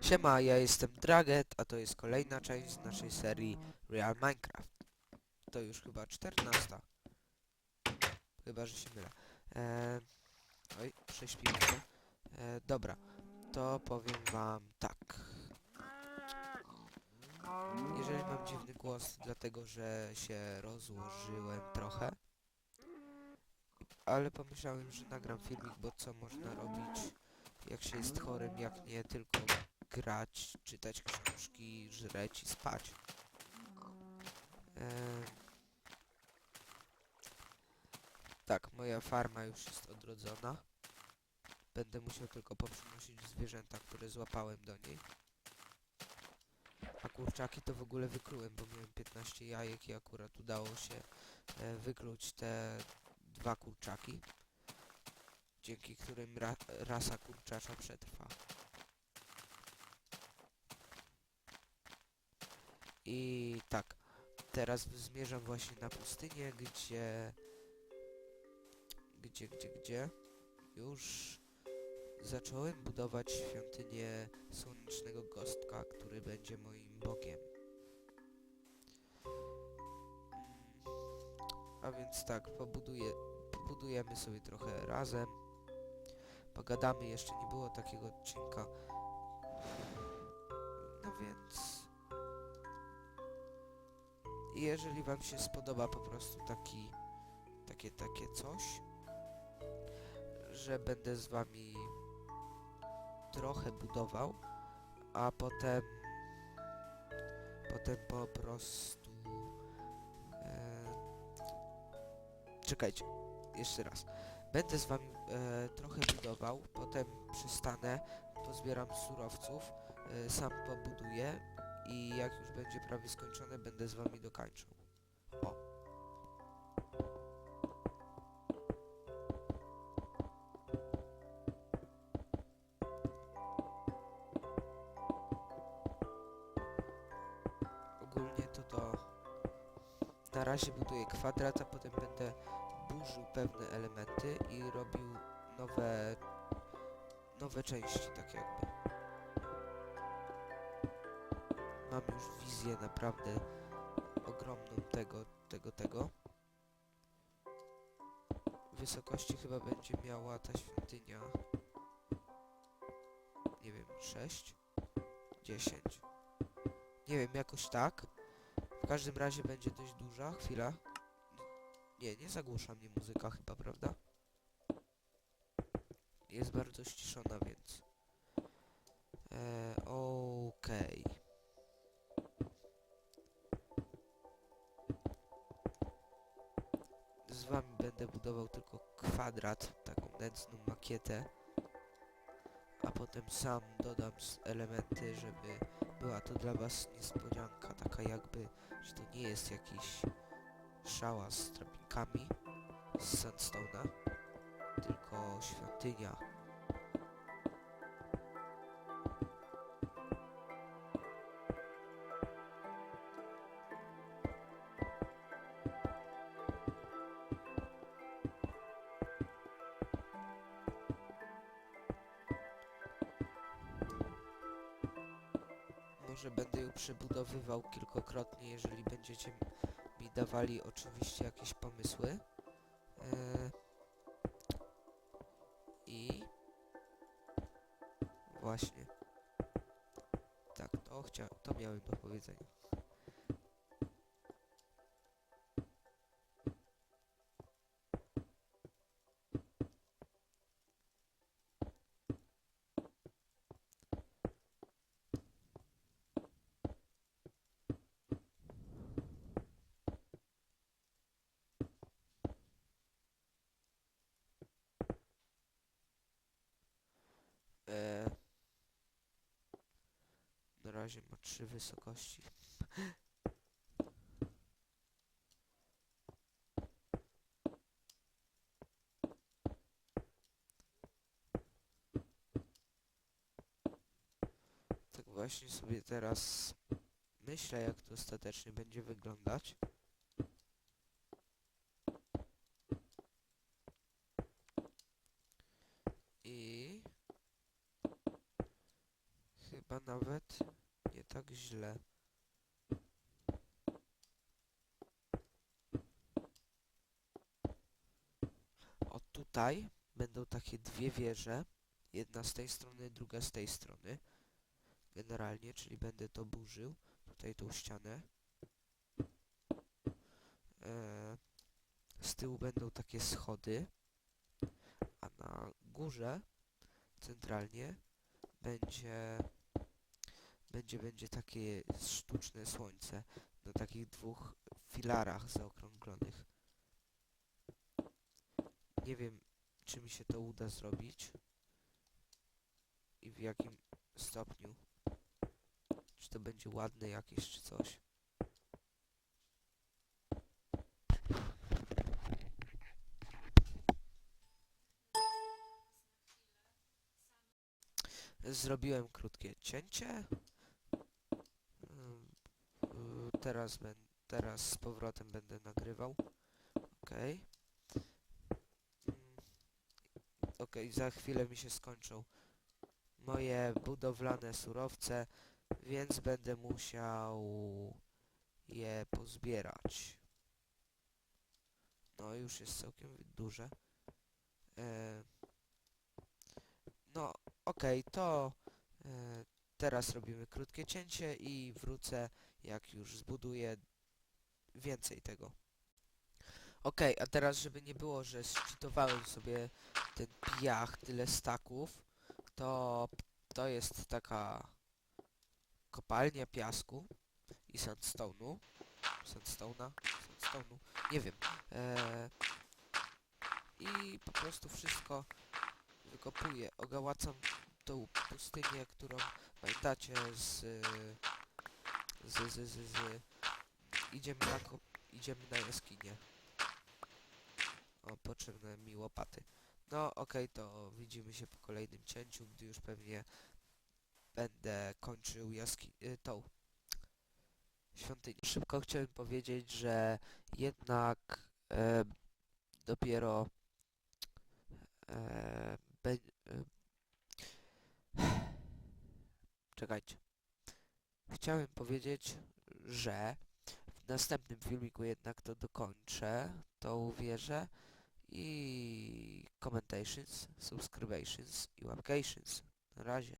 Siema, ja jestem Draget, a to jest kolejna część z naszej serii Real Minecraft. To już chyba 14. Chyba, że się mylę. Eee, oj, prześpimy się. Eee, dobra, to powiem wam tak. Jeżeli mam dziwny głos, dlatego że się rozłożyłem trochę. Ale pomyślałem, że nagram filmik, bo co można robić, jak się jest chorym, jak nie tylko grać, czytać książki, żreć i spać. Em, tak, moja farma już jest odrodzona. Będę musiał tylko poprzynosić zwierzęta, które złapałem do niej. A kurczaki to w ogóle wyklułem, bo miałem 15 jajek i akurat udało się e, wykluć te dwa kurczaki, dzięki którym ra rasa kurczacza przetrwa. I tak, teraz zmierzam właśnie na pustynię, gdzie... Gdzie, gdzie, gdzie? Już zacząłem budować świątynię słonecznego gostka, który będzie moim bogiem. A więc tak, pobuduję, pobudujemy sobie trochę razem. Pogadamy, jeszcze nie było takiego odcinka. No więc... I jeżeli wam się spodoba po prostu taki, takie, takie coś, że będę z wami trochę budował, a potem, potem po prostu, e, czekajcie, jeszcze raz, będę z wami e, trochę budował, potem przystanę, pozbieram surowców, e, sam pobuduję i jak już będzie prawie skończone, będę z wami dokończył. O. Ogólnie to to na razie buduję kwadrat, a potem będę burzył pewne elementy i robił nowe nowe części, tak jakby. Mam już wizję naprawdę ogromną tego, tego, tego. Wysokości chyba będzie miała ta świątynia. Nie wiem, 6? 10? Nie wiem, jakoś tak. W każdym razie będzie dość duża. Chwila. Nie, nie zagłusza mnie muzyka chyba, prawda? Jest bardzo ściszona, więc... Eee, okej. z wami będę budował tylko kwadrat, taką nędzną makietę, a potem sam dodam elementy, żeby była to dla was niespodzianka, taka jakby, że to nie jest jakiś szałas z drabinkami z sandstone'a, tylko świątynia. Może będę ją przebudowywał kilkokrotnie, jeżeli będziecie mi dawali oczywiście jakieś pomysły. Eee, I właśnie. Tak, to chciałem, to miałem do powiedzenia. Razie ma trzy wysokości. Tak właśnie sobie teraz myślę, jak to ostatecznie będzie wyglądać. I chyba nawet tak źle. O tutaj będą takie dwie wieże. Jedna z tej strony, druga z tej strony. Generalnie, czyli będę to burzył. Tutaj tą ścianę. E, z tyłu będą takie schody. A na górze, centralnie, będzie będzie, będzie takie sztuczne słońce na takich dwóch filarach zaokrąglonych. Nie wiem, czy mi się to uda zrobić i w jakim stopniu. Czy to będzie ładne jakieś, czy coś. Zrobiłem krótkie cięcie. Teraz, teraz z powrotem będę nagrywał. Okej. Mm, Okej, za chwilę mi się skończą moje budowlane surowce, więc będę musiał je pozbierać. No, już jest całkiem duże. E, no, okej, to e, teraz robimy krótkie cięcie i wrócę, jak już zbuduję więcej tego. Okej, a teraz, żeby nie było, że szczytowałem sobie ten piach, tyle staków, to to jest taka kopalnia piasku i sandstone'u. Sandstone'a? Sandstone'u? Nie wiem. E, I po prostu wszystko wykopuję. Ogałacam tą pustynię, którą pamiętacie z... z, z, z, z idziemy na, idziemy na jaskinię. O, potrzebne mi łopaty. No okej, to widzimy się po kolejnym cięciu, gdy już pewnie będę kończył jaski... Y, tą świątynię. Szybko chciałem powiedzieć, że jednak e, dopiero e, be, e, czekajcie. Chciałem powiedzieć, że w następnym filmiku jednak to dokończę, to uwierzę i commentations, subscriptions i łapkations. Na razie.